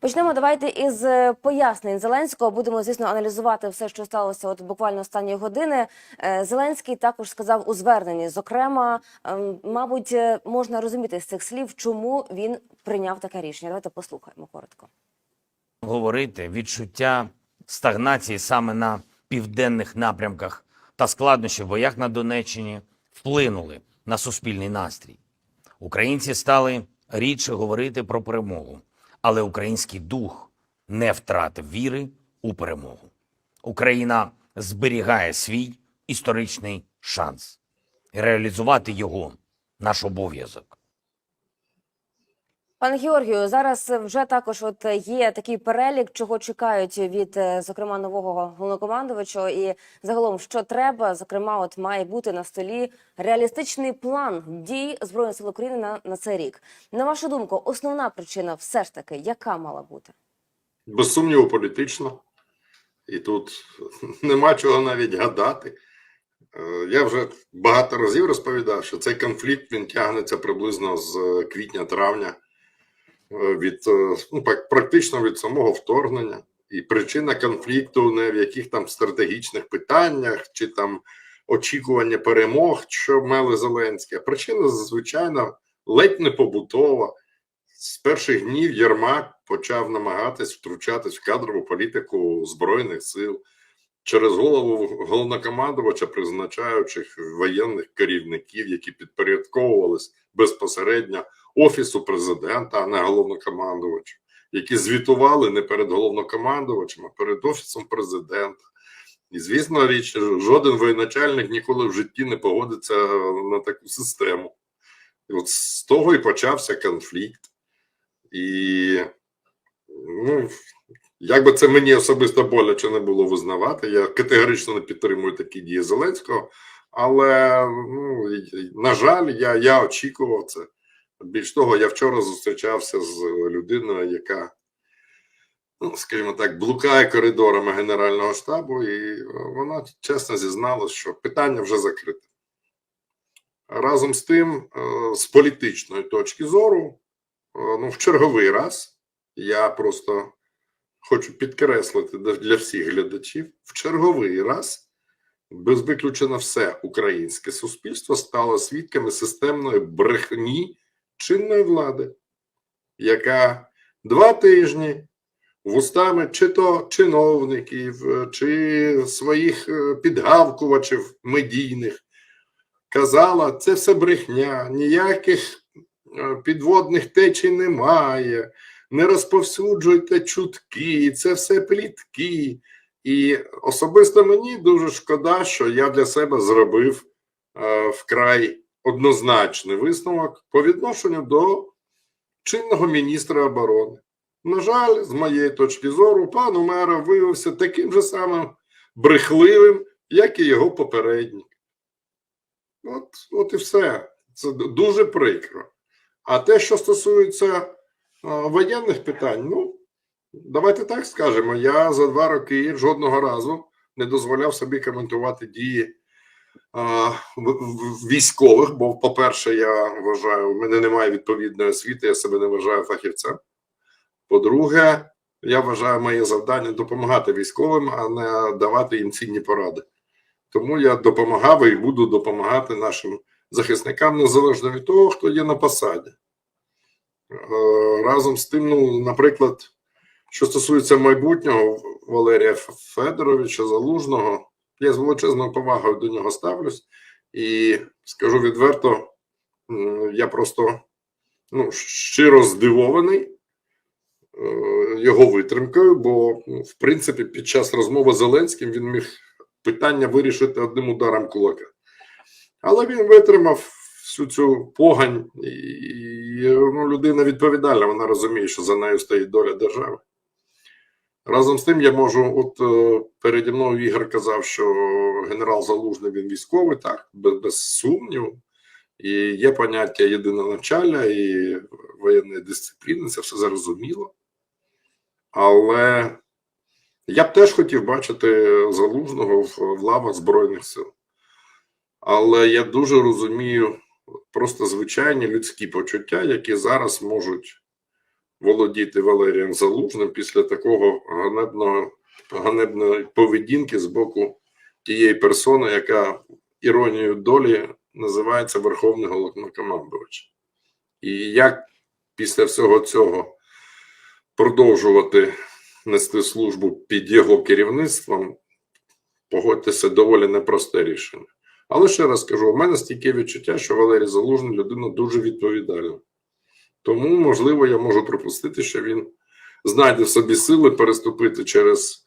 Почнемо давайте із е, пояснень Зеленського. Будемо звісно аналізувати все, що сталося от буквально останні години. Е, Зеленський також сказав у зверненні. Зокрема, ем, мабуть, е, можна розуміти з цих слів, чому він прийняв таке рішення. Давайте послухаємо коротко. говорити відчуття стагнації саме на південних напрямках та складнощі в боях на Донеччині вплинули на суспільний настрій. Українці стали рідше говорити про перемогу, але український дух не втратив віри у перемогу. Україна зберігає свій історичний шанс. Реалізувати його наш обов'язок. Пане Георгію, зараз вже також от є такий перелік, чого чекають від е, зокрема нового головнокомандувача, і загалом що треба. Зокрема, от має бути на столі реалістичний план дій збройних сил України на, на цей рік. На вашу думку, основна причина все ж таки яка мала бути? Без сумніву, політично. І тут нема чого навіть гадати. Е, Я вже багато разів розповідав, що цей конфлікт він тягнеться приблизно з квітня-травня, е, від е, ну, практично від самого вторгнення. І причина конфлікту не в яких там стратегічних питаннях чи там очікування перемог, що мали Зеленський. А причина, звичайно, ледь не побутова. З перших днів Єрмак почав намагатись втручатись в кадрову політику збройних сил через голову головнокомандувача, призначаючих воєнних керівників, які підпорядковувались безпосередньо офісу президента, а не головнокомандувачу, які звітували не перед головнокомандувачем, а перед офісом президента. І звісно, річ, жоден воєначальник ніколи в житті не погодиться на таку систему. І от з того і почався конфлікт. І ну, як би це мені особисто боляче не було визнавати, я категорично не підтримую такі дії Зеленського. Але, ну, на жаль, я, я очікував це. Більш того, я вчора зустрічався з людиною, яка, ну, скажімо так, блукає коридорами Генерального штабу, і вона чесно зізналась, що питання вже закрите. Разом з тим, е, з політичної точки зору, Е, ну, в черговий раз я просто хочу підкреслити для- всіх глядачів: в черговий раз, без виключено все українське суспільство стало свідками системної брехні чинної влади, яка два тижні вустами чи то чиновників, е, чи своїх е, підгавкувачів медійних казала, це все брехня, ніяких е, підводних течій немає, не розповсюджуйте чутки, це все плітки. І особисто мені дуже шкода, що я для себе зробив вкрай однозначний висновок по відношенню до чинного міністра оборони. На жаль, з моєї точки зору, пан Умеров виявився таким же самим брехливим, як і його попередник. От, от і все. Це дуже прикро. А те, що стосується е, воєнних питань, ну давайте так скажемо. Я за два роки жодного разу не дозволяв собі коментувати дії військових. Бо, по-перше, я вважаю, в мене немає відповідної освіти, я себе не вважаю фахівцем. По-друге, я вважаю моє завдання допомагати військовим, а не давати їм цінні поради. Тому я допомагав і буду допомагати нашим захисникам незалежно від того, хто є на посаді. Разом з тим, ну, наприклад, що стосується майбутнього Валерія Федоровича Залужного, я з величезною повагою до нього ставлюсь і скажу відверто, я просто ну, щиро здивований е, його витримкою, бо, ну, в принципі, під час розмови з Зеленським він міг питання вирішити одним ударом кулака. Але він витримав всю цю погань, і, ну, людина відповідальна, вона розуміє, що за нею стоїть доля держави. Разом з тим, я можу, от е, переді мною Ігор казав, що генерал Залужний він військовий, так, без, без сумніву. І є поняття єдиноначалля і воєнної дисципліни, це все зрозуміло. Але я б теж хотів бачити залужного в, в лавах Збройних сил. Але я дуже розумію просто звичайні людські почуття, які зараз можуть володіти Валерієм Залужним після такого ганебного, ганебної поведінки з боку тієї персони, яка іронією долі називається Верховний Головнокомандувач. І як після всього цього продовжувати нести службу під його керівництвом, погодьтеся, доволі непросте рішення. Але ще раз кажу: у мене стійке відчуття, що Валерій Залужний людина дуже відповідальна. Тому, можливо, я можу припустити, що він знайде в собі сили переступити через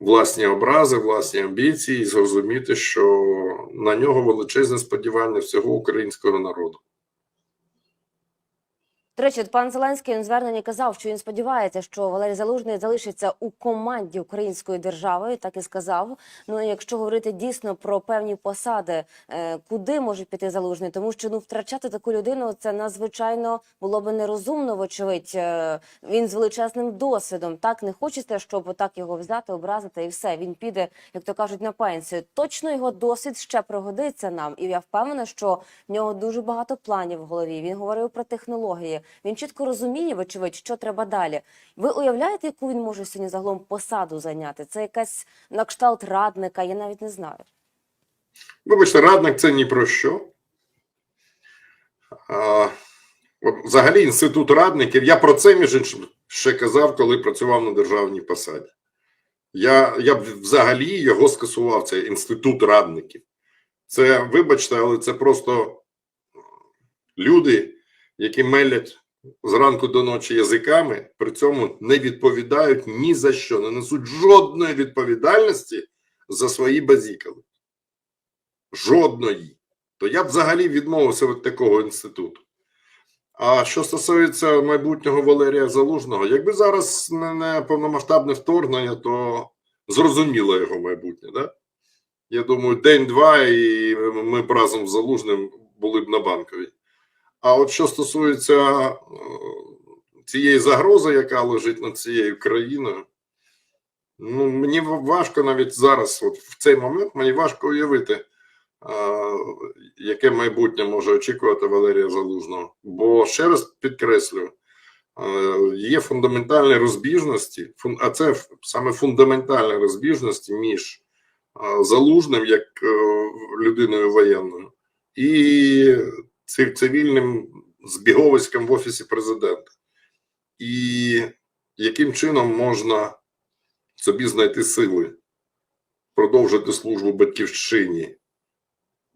власні образи, власні амбіції і зрозуміти, що на нього величезне сподівання всього українського народу. До речі, пан Зеленський в зверненні казав, що він сподівається, що Валерій Залужний залишиться у команді української держави. Так і сказав. Ну якщо говорити дійсно про певні посади, е, куди може піти залужний, тому що ну втрачати таку людину це надзвичайно було би нерозумно. Вочевидь, Е, він з величезним досвідом. Так не хочеться, щоб отак його взяти, образити, і все. Він піде, як то кажуть, на пенсію. Точно його досвід ще пригодиться нам, і я впевнена, що в нього дуже багато планів в голові. Він говорив про технології. Він чітко розуміє, вочевидь, що треба далі. Ви уявляєте, яку він може сьогодні загалом посаду зайняти? Це якась на кшталт радника, я навіть не знаю. Вибачте, радник це ні про що. А, взагалі, інститут радників, я про це, між іншим, ще казав, коли працював на державній посаді. Я, я взагалі його скасував, цей інститут радників. Це, вибачте, але це просто люди, які мелять зранку до ночі язиками, при цьому не відповідають ні за що, не несуть жодної відповідальності за свої базікали. Жодної. То я б взагалі відмовився від такого інституту. А що стосується майбутнього Валерія Залужного, якби зараз не, не повномасштабне вторгнення, то зрозуміло його майбутнє. Да? Я думаю, день-два, і ми б разом з Залужним були б на банковій. А от що стосується е, цієї загрози, яка лежить над цією країною, ну мені важко навіть зараз, от в цей момент, мені важко уявити, е, яке майбутнє може очікувати Валерія Залужного. Бо ще раз підкреслюю, е, є фундаментальні розбіжності, а це саме фундаментальні розбіжності між залужним як людиною воєнною і ци- цивільним збіговиськом в офісі президента. І яким чином можна собі знайти сили продовжити службу батьківщині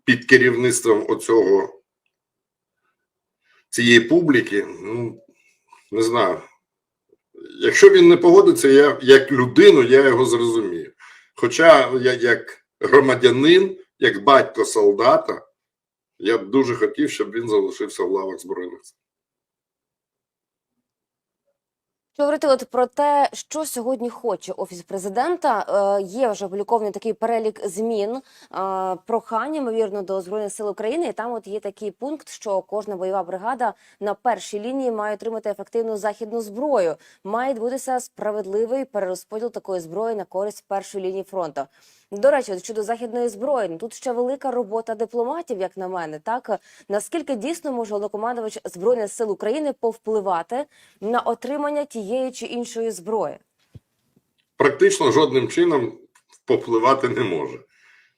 під керівництвом оцього цієї публіки, ну не знаю. Якщо він не погодиться, я як людину, я його зрозумію. Хоча я як громадянин, як батько солдата, я б дуже хотів, щоб він залишився в лавах збройних говорити от про те, що сьогодні хоче офіс президента, е, є вже опублікований такий перелік змін, е, прохання, ймовірно, до збройних сил України. І там от є такий пункт, що кожна бойова бригада на першій лінії має отримати ефективну західну зброю. Має відбутися справедливий перерозподіл такої зброї на користь першої лінії фронту. До речі, щодо західної зброї, ну, тут ще велика робота дипломатів, як на мене. Так наскільки дійсно може головнокомандувач збройних сил України повпливати на отримання тієї чи іншої зброї? Практично жодним чином попливати не може.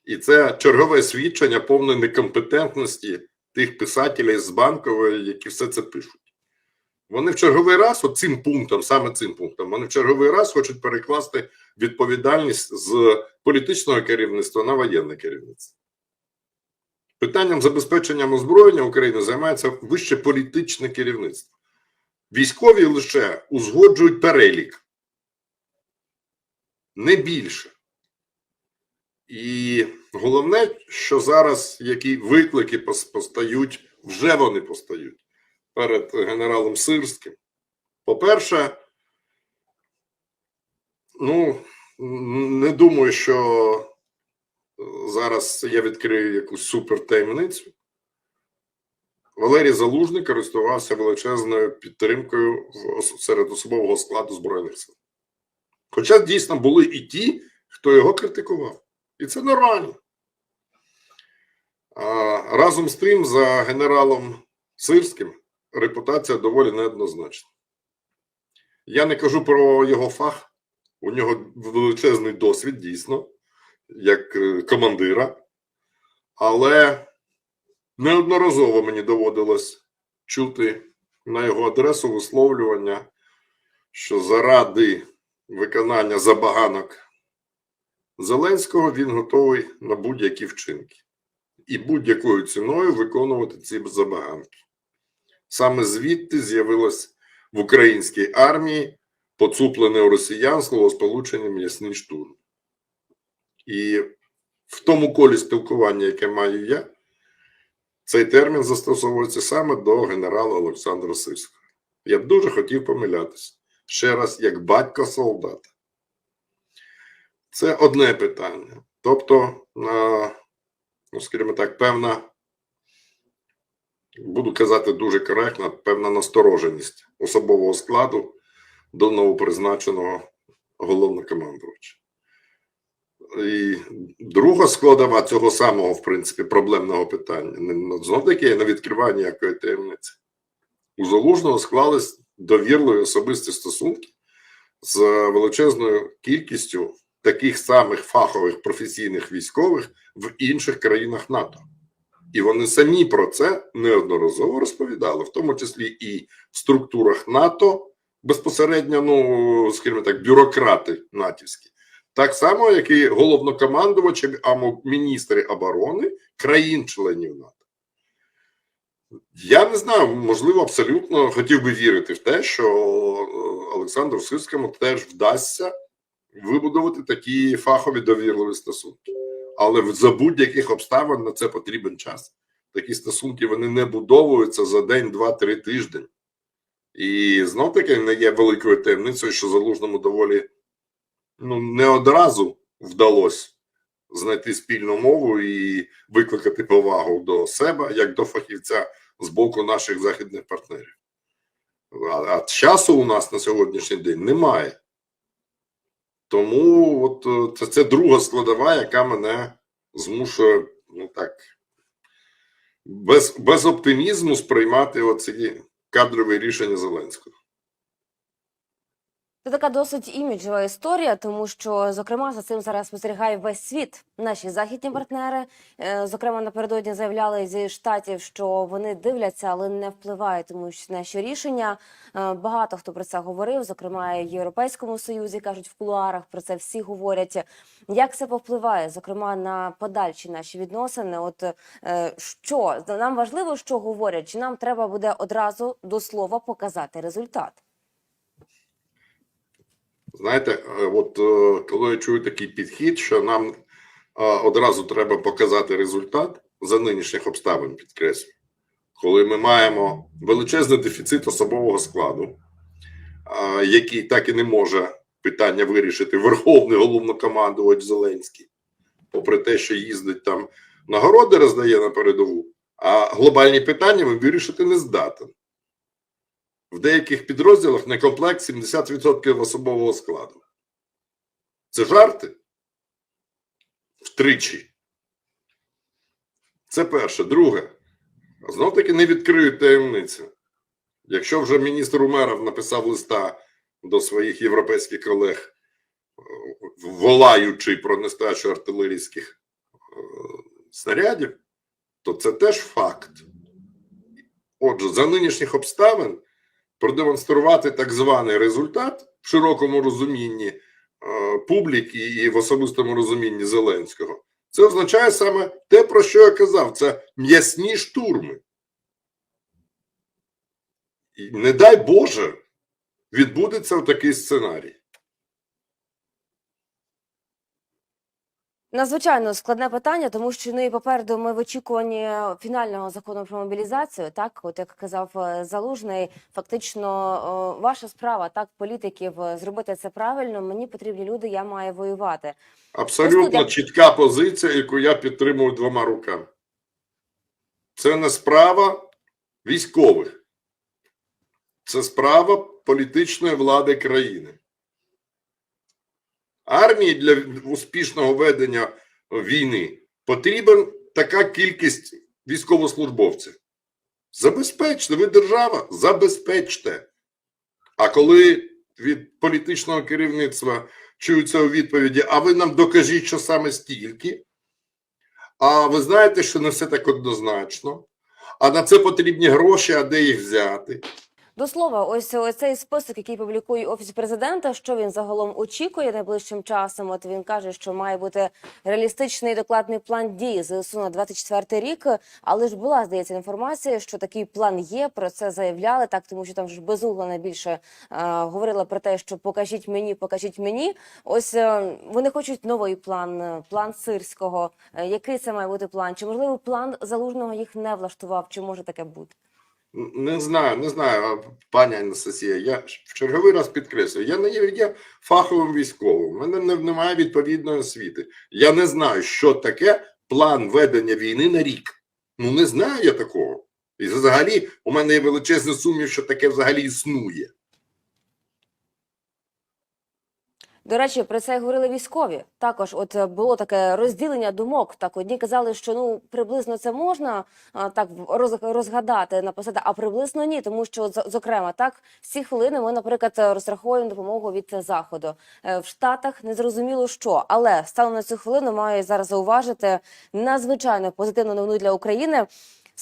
І це чергове свідчення повної некомпетентності тих писателів з банкової, які все це пишуть. Вони в черговий раз, от цим пунктом, саме цим пунктом, вони в черговий раз хочуть перекласти відповідальність з політичного керівництва на воєнне керівництво. Питанням забезпечення озброєння України займається вище політичне керівництво. Військові лише узгоджують перелік, не більше. І головне, що зараз які виклики постають, вже вони постають перед генералом Сирським. По-перше, ну, не думаю, що зараз я відкрию якусь супертаємницю. Валерій Залужний користувався величезною підтримкою серед особового складу Збройних сил. Хоча дійсно були і ті, хто його критикував. І це нормально. А, разом з тим, за генералом Сирським репутація доволі неоднозначна. Я не кажу про його фах. У нього величезний досвід, дійсно, як е, командира. Але неодноразово мені доводилось чути на його адресу висловлювання, що заради виконання забаганок Зеленського він готовий на будь-які вчинки і будь-якою ціною виконувати ці забаганки. Саме звідти з'явилось в українській армії поцуплене у росіян словосполучення м'ясний штурм. І в тому колі спілкування, яке маю я, цей термін застосовується саме до генерала Олександра Сирського. Я б дуже хотів помилятися. Ще раз, як батько солдата. Це одне питання. Тобто, ну, скажімо так, певна, буду казати дуже коректно, певна настороженість особового складу до новопризначеного головнокомандувача. І друга складова цього самого, в принципі, проблемного питання. Знов таки я не відкриваю ніякої таємниці. У Залужного склались довірливі особисті стосунки з величезною кількістю таких самих фахових професійних військових в інших країнах НАТО. І вони самі про це неодноразово розповідали, в тому числі і в структурах НАТО безпосередньо, ну скажімо так, бюрократи натівські, так само, як і головнокомандувачі або міністри оборони країн-членів НАТО. Я не знаю, можливо, абсолютно хотів би вірити в те, що е, Олександру Сирському теж вдасться вибудувати такі фахові довірливі стосунки. Але за будь-яких обставин на це потрібен час. Такі стосунки вони не будовуються за день, два, три тиждень. І знов таки не є великою таємницею, що залужному доволі ну, не одразу вдалося знайти спільну мову і викликати повагу до себе як до фахівця з боку наших західних партнерів. А часу у нас на сьогоднішній день немає. Тому от е, це, це друга складова, яка мене змушує, ну так, без, без оптимізму сприймати оці кадрові рішення Зеленського. Це така досить іміджова історія, тому що зокрема за цим зараз спостерігає весь світ. Наші західні партнери, е, зокрема напередодні заявляли зі штатів, що вони дивляться, але не впливають, тому що рішення. Е, Багато хто про це говорив, зокрема і в Європейському Союзі кажуть в кулуарах про це всі говорять. Як це повпливає, зокрема на подальші наші відносини? От е, що нам важливо, що говорять, чи нам треба буде одразу до слова показати результат? Знаєте, е, от е, коли я чую такий підхід, що нам е, одразу треба показати результат за нинішніх обставин, підкреслю, коли ми маємо величезний дефіцит особового складу, який так і не може питання вирішити Верховний головнокомандувач Зеленський, попри те, що їздить там нагороди роздає на передову, а глобальні питання він вирішити не здатен. В деяких підрозділах не комплект 70% особового складу. Це жарти? Втричі. Це перше. Друге. Знов таки не відкриють таємницю. Якщо вже міністр Умеров написав листа до своїх європейських колег, волаючи про нестачу артилерійських е, снарядів, то це теж факт. Отже, за нинішніх обставин продемонструвати так званий результат в широкому розумінні е, публіки і в особистому розумінні Зеленського, це означає саме те, про що я казав: це м'ясні штурми. І не дай Боже, відбудеться такий сценарій. Надзвичайно складне питання, тому що ну і попереду ми в очікуванні фінального закону про мобілізацію. Так, от як казав е, залужний, фактично ваша справа, так, політиків е, зробити це правильно. Мені потрібні люди, я маю воювати. Абсолютно Господи. чітка позиція, яку я підтримую двома руками. Це не справа військових, це справа політичної влади країни. Армії для успішного ведення війни потрібен така кількість військовослужбовців. Забезпечте, ви держава, забезпечте. А коли від політичного керівництва чуються у відповіді: а ви нам докажіть, що саме стільки. А ви знаєте, що не все так однозначно. А на це потрібні гроші, а де їх взяти? До слова, ось цей список, який публікує офіс президента, що він загалом очікує найближчим часом. От він каже, що має бути реалістичний докладний план дій ЗСУ на 24 рік. Але ж була здається інформація, що такий план є. Про це заявляли так, тому що там ж безугла найбільше е, говорила про те, що покажіть мені, покажіть мені. Ось е, вони хочуть новий план, е, план сирського. Який це має бути план? Чи можливо план залужного їх не влаштував? Чи може таке бути? Не знаю, не знаю, пані Анастасія. Я в черговий раз підкреслюю, я не є я фаховим військовим. У мене немає відповідної освіти. Я не знаю, що таке план ведення війни на рік. Ну не знаю я такого. І взагалі у мене є величезний сумнів, що таке взагалі існує. До речі, про це говорили військові. Також, от е, було таке розділення думок. Так, одні казали, що ну приблизно це можна а, так роз- розгадати, написати, а приблизно ні, тому що зокрема, так ці хвилини ми, наприклад, е, розраховуємо допомогу від заходу Е, в Штатах. Не зрозуміло що, але станом на цю хвилину маю зараз зауважити надзвичайно позитивну новину для України.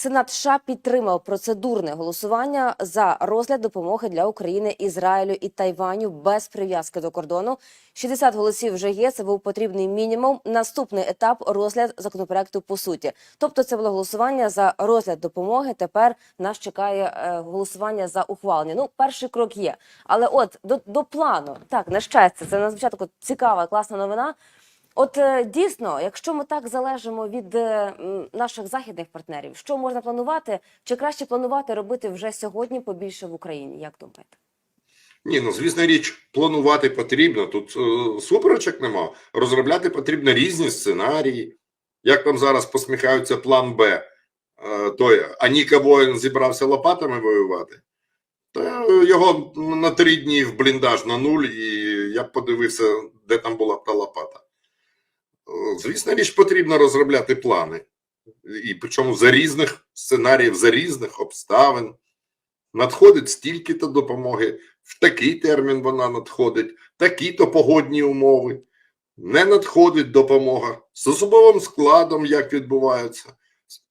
Сенат США підтримав процедурне голосування за розгляд допомоги для України, Ізраїлю і Тайваню без прив'язки до кордону. 60 голосів вже є. Це був потрібний мінімум. Наступний етап розгляд законопроекту по суті. Тобто, це було голосування за розгляд допомоги. Тепер нас чекає е, голосування за ухвалення. Ну, перший крок є. Але от до, до плану, так на щастя, це надзвичайно така цікава, класна новина. От е, дійсно, якщо ми так залежимо від е, наших західних партнерів, що можна планувати? Чи краще планувати робити вже сьогодні побільше в Україні? Як думаєте? Ні, ну звісно річ, планувати потрібно. Тут е, суперечок нема. Розробляти потрібно різні сценарії. Як там зараз посміхаються план Б, е, той Аніка Воїн зібрався лопатами воювати. Та його на три дні в бліндаж на нуль, і я б подивився, де там була та лопата. Звісно річ, потрібно розробляти плани. І причому за різних сценаріїв, за різних обставин. Надходить стільки-то допомоги, в такий термін вона надходить, такі-то погодні умови. Не надходить допомога з особовим складом, як відбувається.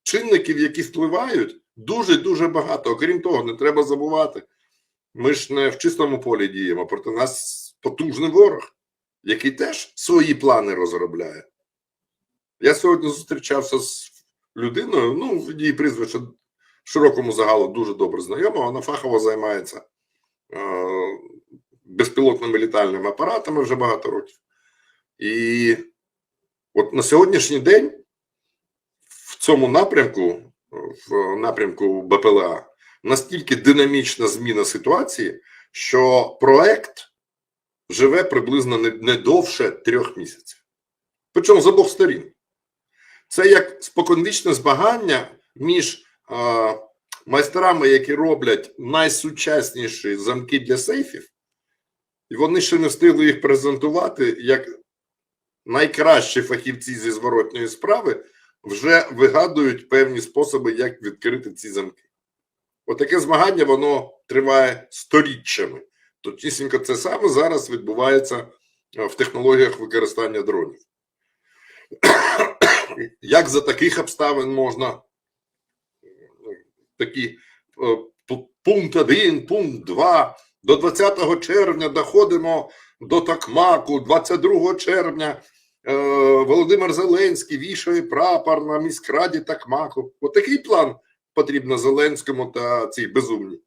Чинників, які впливають, дуже-дуже багато. Окрім того, не треба забувати. Ми ж не в чистому полі діємо, проти нас потужний ворог, який теж свої плани розробляє. Я сьогодні зустрічався з людиною, ну, її прізвище широкому загалу дуже добре знайома. Вона фахово займається е, безпілотними літальними апаратами вже багато років. І от на сьогоднішній день в цьому напрямку, в напрямку БПЛА, настільки динамічна зміна ситуації, що проект живе приблизно не, не довше трьох місяців. Причому з обох сторін. Це як споконвічне збагання між а, майстерами, які роблять найсучасніші замки для сейфів, і вони ще не встигли їх презентувати як найкращі фахівці зі зворотньої справи вже вигадують певні способи, як відкрити ці замки. Отаке змагання воно триває сторіччями. Точнісінько це саме зараз відбувається в технологіях використання дронів. Як за таких обставин можна ну, такі е, пункт 1, пункт 2, до 20 червня доходимо до Токмаку, 22 червня е, Володимир Зеленський вішає прапор на міськраді Токмаку. Отакий план потрібно Зеленському та цій безумній.